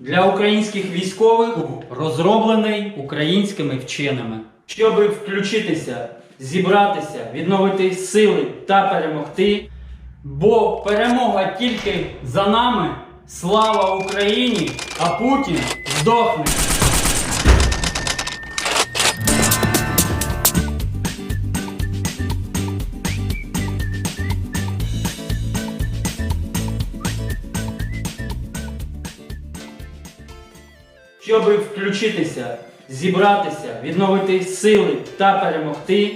для українських військових розроблений українськими вченими. Щоб включитися, зібратися, відновити сили та перемогти. Бо перемога тільки за нами. Слава Україні! А Путін здохне! Щоб включитися, зібратися, відновити сили та перемогти,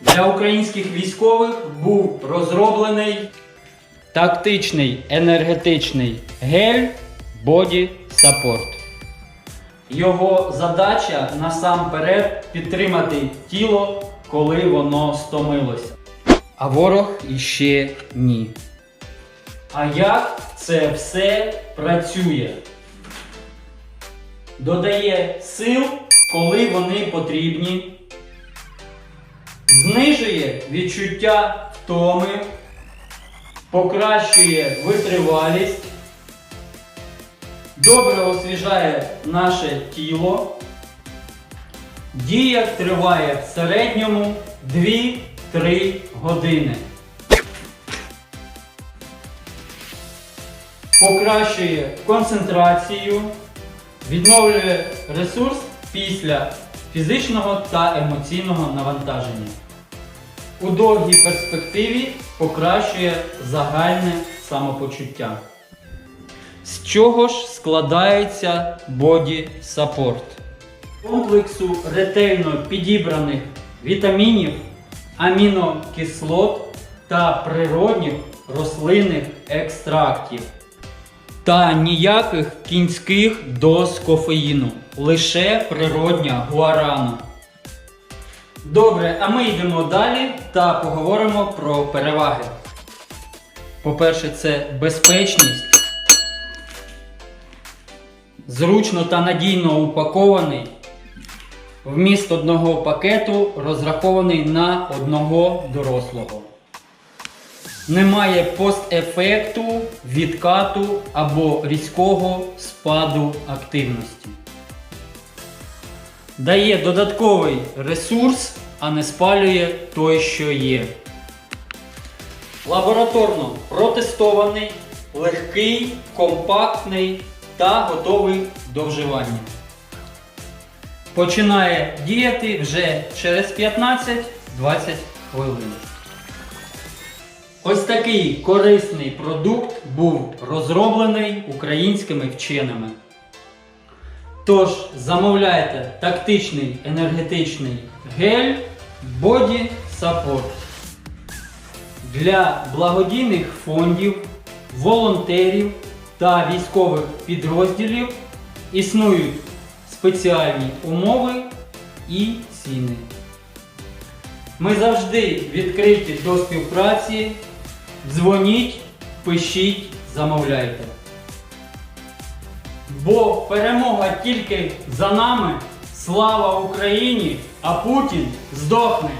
для українських військових був розроблений тактичний енергетичний гель Body Support. Його задача насамперед підтримати тіло, коли воно стомилося. А ворог іще ні. А як це все працює? Додає сил, коли вони потрібні, знижує відчуття втоми, покращує витривалість, добре освіжає наше тіло. Дія триває в середньому 2-3 години. Покращує концентрацію, відновлює ресурс після фізичного та емоційного навантаження. У довгій перспективі покращує загальне самопочуття. З чого ж складається Body Support? Комплексу ретельно підібраних вітамінів, амінокислот та природних рослинних екстрактів. Та ніяких кінських доз кофеїну, лише природня гуарана. Добре, а ми йдемо далі та поговоримо про переваги. По-перше, це безпечність. Зручно та надійно упакований. Вміст одного пакету розрахований на одного дорослого. Немає постефекту, відкату або різкого спаду активності. Дає додатковий ресурс, а не спалює той, що є. Лабораторно протестований, легкий, компактний та готовий до вживання. Починає діяти вже через 15-20 хвилин. Ось такий корисний продукт був розроблений українськими вченими. Тож замовляйте тактичний енергетичний гель Body Support для благодійних фондів, волонтерів та військових підрозділів існують спеціальні умови і ціни. Ми завжди відкриті до співпраці. Дзвоніть, пишіть, замовляйте. Бо перемога тільки за нами. Слава Україні, а Путін здохне.